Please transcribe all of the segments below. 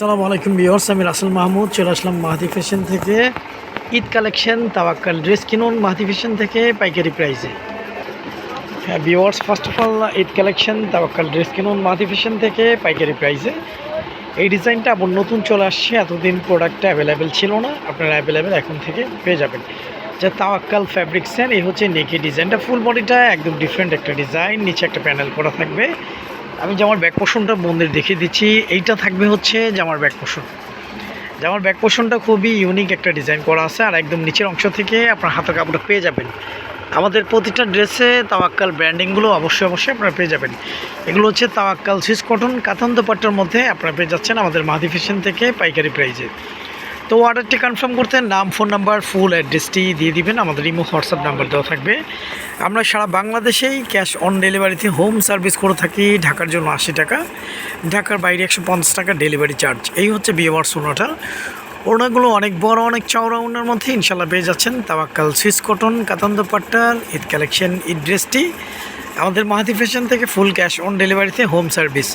আসসালামু আলাইকুম বিয়র্স আমি রাসেল মাহমুদ, চলে আসলাম মাহাদি ফ্যাশন থেকে। ঈদ কালেকশন, তাওয়াক্কাল ড্রেস কিনুন মাহাদি ফ্যাশন থেকে পাইকারি প্রাইসে। হ্যাঁ বিওয়ার্স first of all Eid collection, Tawakkal dress কিনুন মাহাদি ফ্যাশন থেকে পাইকারি প্রাইসে। এই ডিজাইনটা আবার নতুন চলে আসছে, এতদিন প্রোডাক্টটা অ্যাভেলেবেল ছিল না, আপনারা অ্যাভেলেবেল এখন থেকে পেয়ে যাবেন। যা তাওয়াক্কাল ফ্যাব্রিক্সের এই হচ্ছে নেকি ডিজাইনটা ফুল বডিটা একদম ডিফারেন্ট একটা ডিজাইন, নিচে একটা প্যানেল করা থাকবে। আমি জামার ব্যাক পোষণটা বন্ধের দেখিয়ে দিচ্ছি, এইটা থাকবে হচ্ছে জামার ব্যাক পোষণ। জামার ব্যাক পোষণটা খুবই ইউনিক একটা ডিজাইন করা আছে, আর একদম নিচের অংশ থেকে আপনার হাতের কাপড়টা পেয়ে যাবেন। আমাদের প্রতিটা ড্রেসে তাওয়াক্কাল ব্র্যান্ডিংগুলো অবশ্যই অবশ্যই আপনারা পেয়ে যাবেন। এগুলো হচ্ছে তাওয়াক্কাল সুইস কটন কাতান দোপাট্টার মধ্যে আপনারা পেয়ে যাচ্ছেন আমাদের মাহাদি ফ্যাশন থেকে পাইকারি প্রাইজে তো অর্ডারটি কনফার্ম করতে নাম ফোন নাম্বার ফুল অ্যাড্রেসটি দিয়ে দিবেন। আমাদের ইমো হোয়াটসঅ্যাপ নাম্বার দেওয়া থাকবে। আমরা সারা বাংলাদেশেই ক্যাশ অন ডেলিভারিতে হোম সার্ভিস করে থাকি। ঢাকার জন্য আশি টাকা। ঢাকার বাইরে একশো পঞ্চাশ টাকা ডেলিভারি চার্জ এই হচ্ছে বিয়েবার সোনাটা। ওড়নাগুলো অনেক বড়, অনেক চওড়া ওড়নার মধ্যে ইনশাল্লাহ পেয়ে যাচ্ছেন। তাওয়াক্কাল, সুইস কটন, কাতান পাট্টার ঈদ কালেকশন, ঈদ ড্রেসটি আমাদের মাহাতি ফ্যাশন থেকে ফুল ক্যাশ অন ডেলিভারিতে হোম সার্ভিস।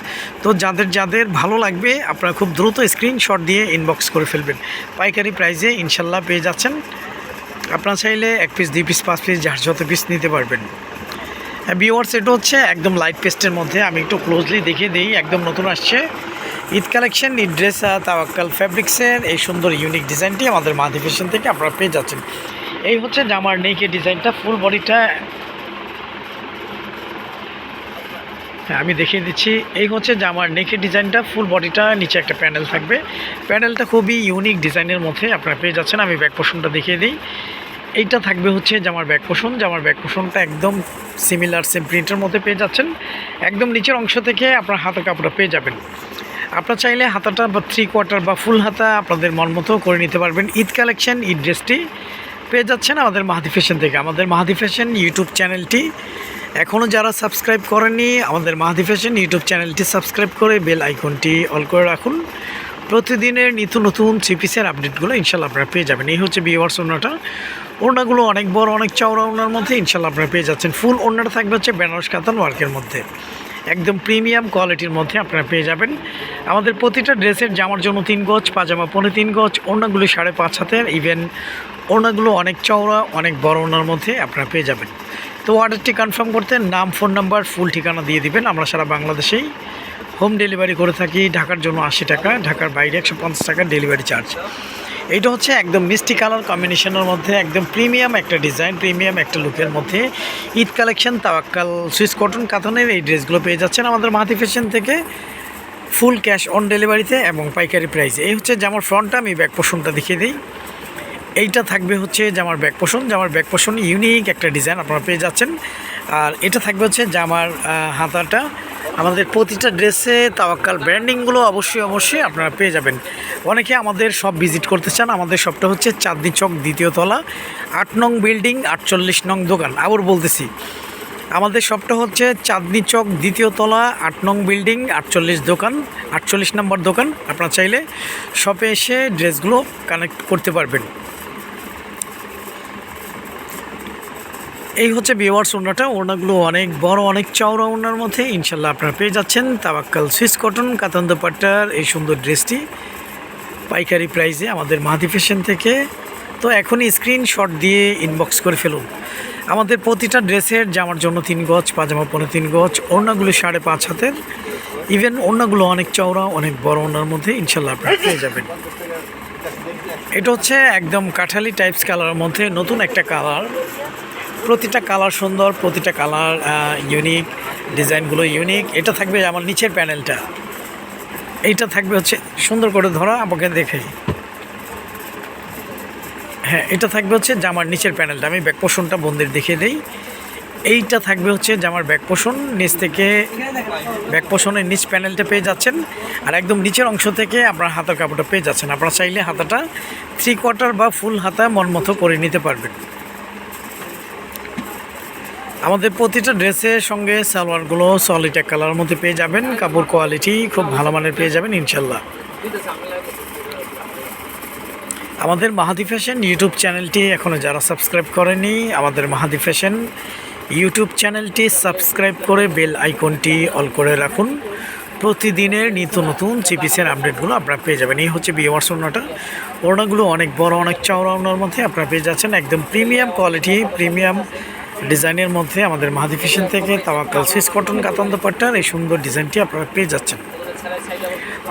তো যাদের যাদের ভালো লাগবে, আপনারা খুব দ্রুত স্ক্রিনশট দিয়ে ইনবক্স করে ফেলবেন। পাইকারি প্রাইজে ইনশাল্লাহ পেয়ে যাচ্ছেন। আপনারা চাইলে এক পিস দুই পিস পাঁচ পিস যার যত পিস নিতে পারবেন। বিওয়ার্স এটা হচ্ছে একদম লাইট পেস্টের মধ্যে। আমি একটু ক্লোজলি দেখিয়ে দিই, একদম নতুন আসছে। ঈদ কালেকশন ঈদ ড্রেস তাওয়াক্কাল ফ্যাব্রিক্সের এই সুন্দর ইউনিক ডিজাইনটি আমাদের মাহাদি ফ্যাশন থেকে আপনারা পেয়ে যাচ্ছেন। এই হচ্ছে জামার নেইকে ডিজাইনটা ফুল বডিটা হ্যাঁ আমি দেখিয়ে দিচ্ছি। এই হচ্ছে জামার নেকের ডিজাইনটা ফুল বডিটা নিচে একটা প্যানেল থাকবে। প্যানেলটা খুবই ইউনিক ডিজাইনের মধ্যে আপনারা পেয়ে যাচ্ছেন। আমি ব্যাক পোষণটা দেখিয়ে দিই। এইটা থাকবে হচ্ছে জামার ব্যাক পোষণ জামার ব্যাক পোষণটা একদম সিমিলার সেম প্রিন্টের মধ্যে পেয়ে যাচ্ছেন। একদম নিচের অংশ থেকে আপনার হাতের কাপড়টা পেয়ে যাবেন। আপনারা চাইলে হাতাটা বা থ্রি কোয়ার্টার বা ফুল হাতা আপনাদের মন মতো করে নিতে পারবেন। ঈদ কালেকশন ঈদ ড্রেসটি পেয়ে যাচ্ছেন আমাদের মাহাদি ফ্যাশন থেকে। আমাদের মাহাদি ফ্যাশন ইউটিউব চ্যানেলটি এখনও যারা সাবস্ক্রাইব করেননি, আমাদের মাহাদি ফ্যাশন ইউটিউব চ্যানেলটি সাবস্ক্রাইব করে বেল আইকনটি অল করে রাখুন। প্রতিদিনের নিত্য নতুন থ্রি পিসের আপডেটগুলো ইনশাল্লাহ আপনারা পেয়ে যাবেন। এই হচ্ছে বিওয়ার্স ওনাটা ওড়নাগুলো অনেক বড়, অনেক চওড়া ওনার মধ্যে ইনশাল্লাহ আপনারা পেয়ে যাচ্ছেন। ফুল ওড়নাটা থাকবে হচ্ছে বেনারস কাতান ওয়ার্কের মধ্যে। একদম প্রিমিয়াম কোয়ালিটির মধ্যে আপনারা পেয়ে যাবেন। আমাদের প্রতিটা ড্রেসের জামার জন্য তিন গজ, পাজামা পনেরো তিন গজ, ওড়নাগুলো সাড়ে পাঁচ হাতের। ইভেন ওড়নাগুলো অনেক চওড়া, অনেক বড় ওনার মধ্যে আপনারা পেয়ে যাবেন। তো অর্ডারটি কনফার্ম করতে নাম ফোন নাম্বার ফুল ঠিকানা দিয়ে দিবেন। আমরা সারা বাংলাদেশেই হোম ডেলিভারি করে থাকি, ঢাকার জন্য আশি টাকা, ঢাকার বাইরে একশো পঞ্চাশ টাকা ডেলিভারি চার্জ এইটা হচ্ছে একদম মিষ্টি কালার কম্বিনেশনের মধ্যে, একদম প্রিমিয়াম একটা ডিজাইন প্রিমিয়াম একটা লুকের মধ্যে। Eid collection Tawakkal, Swiss cotton কাতনের এই ড্রেসগুলো পেয়ে যাচ্ছেন আমাদের মাহাতি ফ্যাশন থেকে। ফুল ক্যাশ অন ডেলিভারিতে এবং পাইকারি প্রাইসে এই হচ্ছে জামার ফ্রন্টটা আমি ব্যাক পোষণটা দেখিয়ে দিই। এইটা থাকবে হচ্ছে জামার ব্যাক পোষণ জামার ব্যাক পোষণ ইউনিক একটা ডিজাইন আপনারা পেয়ে যাচ্ছেন। আর এটা থাকবে হচ্ছে জামার হাতাটা। আমাদের প্রতিটা ড্রেসে তাওয়াক্কাল ব্র্যান্ডিংগুলো অবশ্যই অবশ্যই আপনারা পেয়ে যাবেন। অনেকে আমাদের সব ভিজিট করতে চান, আমাদের সবটা হচ্ছে চাঁদনি চক দ্বিতীয় তলা, আট নং বিল্ডিং আটচল্লিশ নং দোকান। আবার বলতেছি, আমাদের শপটা হচ্ছে চাঁদনি চক দ্বিতীয় তলা, আট নং বিল্ডিং আটচল্লিশ দোকান, আটচল্লিশ নম্বর দোকান। আপনারা চাইলে শপে এসে ড্রেসগুলো কানেক্ট করতে পারবেন। এই হচ্ছে বিওয়ার্স ওড়নাটা। ওড়নাগুলো অনেক বড়, অনেক চওড়া ওড়নার মধ্যে ইনশাল্লাহ আপনারা পেয়ে যাচ্ছেন। তাবাক্কাল সুইস কটন কাতান দোপাট্টার এই সুন্দর ড্রেসটি পাইকারি প্রাইসে আমাদের মাহাদি ফ্যাশন থেকে। তো এখনই স্ক্রিনশট দিয়ে ইনবক্স করে ফেলুন। আমাদের প্রতিটা ড্রেসের জামার জন্য তিন গজ, পাজামা পনেরো তিন গজ, ওড়নাগুলো সাড়ে পাঁচ হাতের। ইভেন ওড়নাগুলো অনেক চওড়া, অনেক বড় ওড়নার মধ্যে ইনশাল্লাহ আপনারা পেয়ে যাবেন। এটা হচ্ছে একদম কাঠালি টাইপস কালারের মধ্যে নতুন একটা কালার প্রতিটা কালার সুন্দর, প্রতিটা কালার ইউনিক ডিজাইনগুলো ইউনিক এটা থাকবে আমার নিচের প্যানেলটা। এইটা থাকবে হচ্ছে সুন্দর করে ধরা, আমাকে দেখে। হ্যাঁ এটা থাকবে হচ্ছে জামার নিচের প্যানেলটা। আমি ব্যাক পোষণটা বন্দির দেখিয়ে দিই। এইটা থাকবে হচ্ছে জামার ব্যাক পোষণ নিচ থেকে ব্যাক পোষণের নিচ প্যানেলটা পেয়ে যাচ্ছেন। আর একদম নিচের অংশ থেকে আপনার হাতার কাপড়টা পেয়ে যাচ্ছেন। আপনারা চাইলে হাতাটা থ্রি কোয়ার্টার বা ফুল হাতা মন মতো করে নিতে পারবেন। আমাদের প্রতিটা ড্রেসের সঙ্গে সালোয়ারগুলো সলিড এক কালারের মধ্যে পেয়ে যাবেন। কাপড় কোয়ালিটি খুব ভালো মানের পেয়ে যাবেন ইনশাল্লাহ আমাদের মাহাদি ফ্যাশন ইউটিউব চ্যানেলটি এখনও যারা সাবস্ক্রাইব করেনি, আমাদের মাহাদি ফ্যাশন ইউটিউব চ্যানেলটি সাবস্ক্রাইব করে বেল আইকনটি অল করে রাখুন। প্রতিদিনের নিত্য নতুন চিপিসের আপডেটগুলো আপনারা পেয়ে যাবেন। এই হচ্ছে বিওয়ার্স ওড়নাটা। ওড়নাগুলো অনেক বড়, অনেক চওড়া ওড়নার মধ্যে আপনারা পেয়ে যাচ্ছেন। একদম প্রিমিয়াম কোয়ালিটি প্রিমিয়াম ডিজাইনের মধ্যে আমাদের মাহাদি ফিশন থেকে তাওয়াক্কাল সুইস কটন কাতান দোপাট্টার এই সুন্দর ডিজাইনটি আপনারা পেয়ে যাচ্ছেন।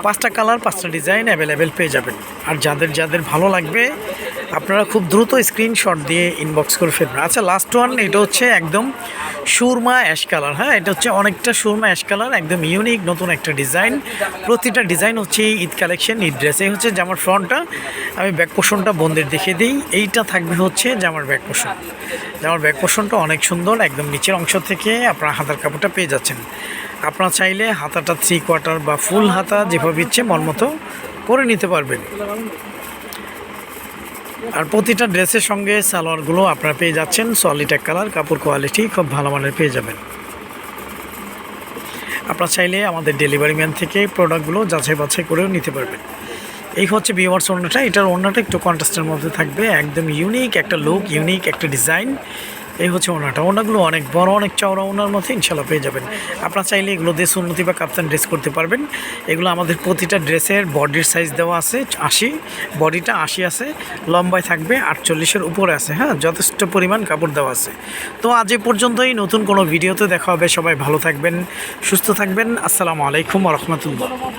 পাঁচটা কালার, পাঁচটা ডিজাইন অ্যাভেলেবেল পেয়ে যাবেন। আর যাদের যাদের ভালো লাগবে, আপনারা খুব দ্রুত স্ক্রিনশট দিয়ে ইনবক্স করে ফেলবেন। আচ্ছা লাস্ট ওয়ান এটা হচ্ছে একদম সুরমা অ্যাশ কালার হ্যাঁ? এটা হচ্ছে অনেকটা সুরমা অ্যাশ কালার একদম ইউনিক নতুন একটা ডিজাইন প্রতিটা ডিজাইন হচ্ছে ঈদ কালেকশন ঈদ ড্রেস এই হচ্ছে জামার ফ্রন্টটা আমি ব্যাক পোষণটা বন্ধের দেখিয়ে দিই। এইটা থাকবে হচ্ছে জামার ব্যাক পোষণ জামার ব্যাক পোষণটা অনেক সুন্দর, একদম নিচের অংশ থেকে আপনার হাতার কাপড়টা পেয়ে যাচ্ছেন। আপনারা চাইলে হাতাটা থ্রি কোয়ার্টার বা ফুল হাতা যেভাবে ইচ্ছে মতো করে নিতে পারবেন। আর প্রতিটা ড্রেসের সঙ্গে সালোয়ারগুলো আপনারা পেয়ে যাচ্ছেন সলিড এক কালার কাপড় কোয়ালিটি খুব ভালো মানের পেয়ে যাবেন। আপনারা চাইলে আমাদের ডেলিভারি ম্যান থেকে প্রোডাক্টগুলো যাচাই বাছাই করেও নিতে পারবেন। এই হচ্ছে বিওয়ার্স ওড়নাটা এটার ওড়নাটা একটু কন্ট্রাস্টের মধ্যে থাকবে, একদম ইউনিক একটা লুক ইউনিক একটা ডিজাইন এই হচ্ছে ওনাটা। ওনাগুলো অনেক বড়, অনেক চওড়া, ওনার মধ্যে ইনশাল্লাহ পেয়ে যাবেন। আপনারা চাইলে এগুলো দেশ উন্নতি বা কাপ্তান ড্রেস করতে পারবেন। এগুলো আমাদের প্রতিটা ড্রেসের বডির সাইজ দেওয়া আছে, আশি। বডিটা আশি আছে, লম্বায় থাকবে আটচল্লিশের উপরে আছে হ্যাঁ? যথেষ্ট পরিমাণ কাপড় দেওয়া আছে। তো আজ এ পর্যন্তই, নতুন কোনো ভিডিওতে দেখা হবে। সবাই ভালো থাকবেন, সুস্থ থাকবেন। আসসালামু আলাইকুম রহমতুল্লাহ।